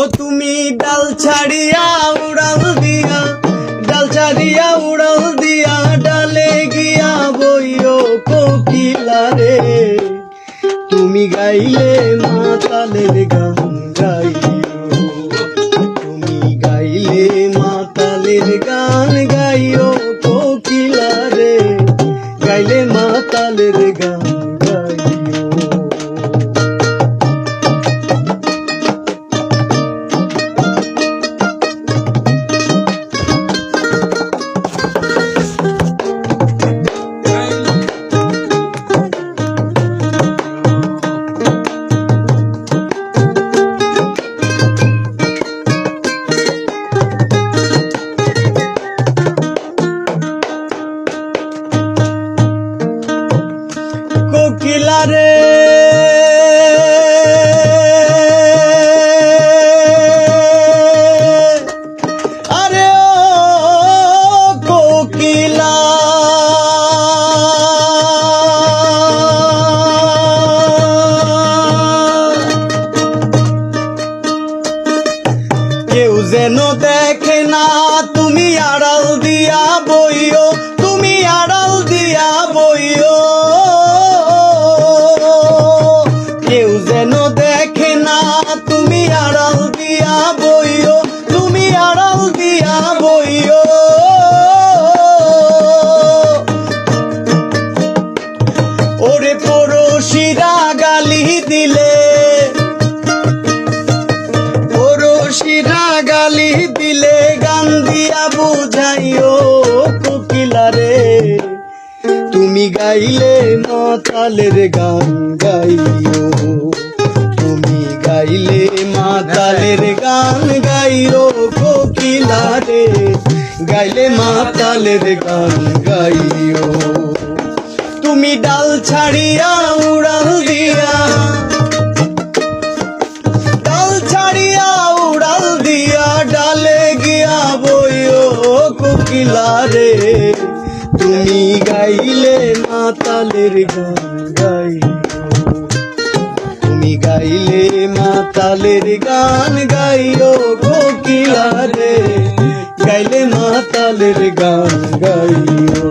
ও তুমি ডাল ছাড়িয়া, উড়াল দিয়া, ডাল ছাড়িয়া, উড়াল দিয়া, ডালে গিয়া বইও কোকিলা রে। তুমি গাইলে মাতালের গান গাইও, তুমি গাইলে মাতালের গান যেন গাইলে মাতালের গান গাইও। তুমি গাইলে মাতালের গান গাইও কোকিলা রে গাইলে মাতালের গান গাইও। তুমি ডাল ছাড়িয়া, উড়াল দিয়া। ডাল ছাড়িয়া, উড়াল দিয়া, ডালে গিয়া বইও কোকিলা রে তুমি গাইলে মাতালের গান গাইও তুমি গাইলে মাতালের গান গাইও কোকিলা রে গাইলে মাতালের গান গাইও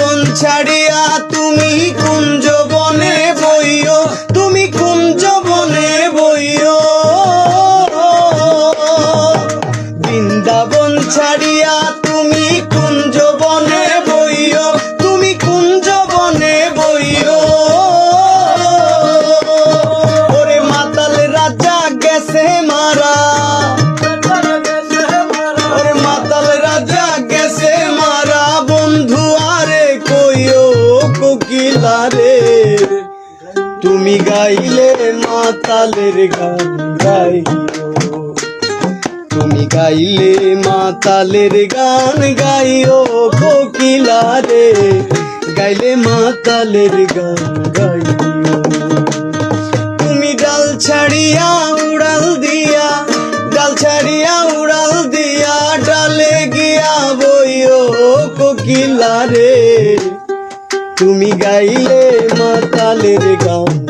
বৃন্দাবন ছাড়িয়া তুমি কুঞ্জ তুমি গাইলে মাতালের গান গাইও। তুমি গাইলে মাতালের গান গাইও কোকিলা রে গাইলে মাতালের গান গাইও। তুমি ডাল ছাড়িয়া উড়াল দিয়া, ডাল ছাড়িয়া উড়াল দিয়া, ডালে গিয়া বইও কোকিলা রে তুমি গাইলে মাতালের গান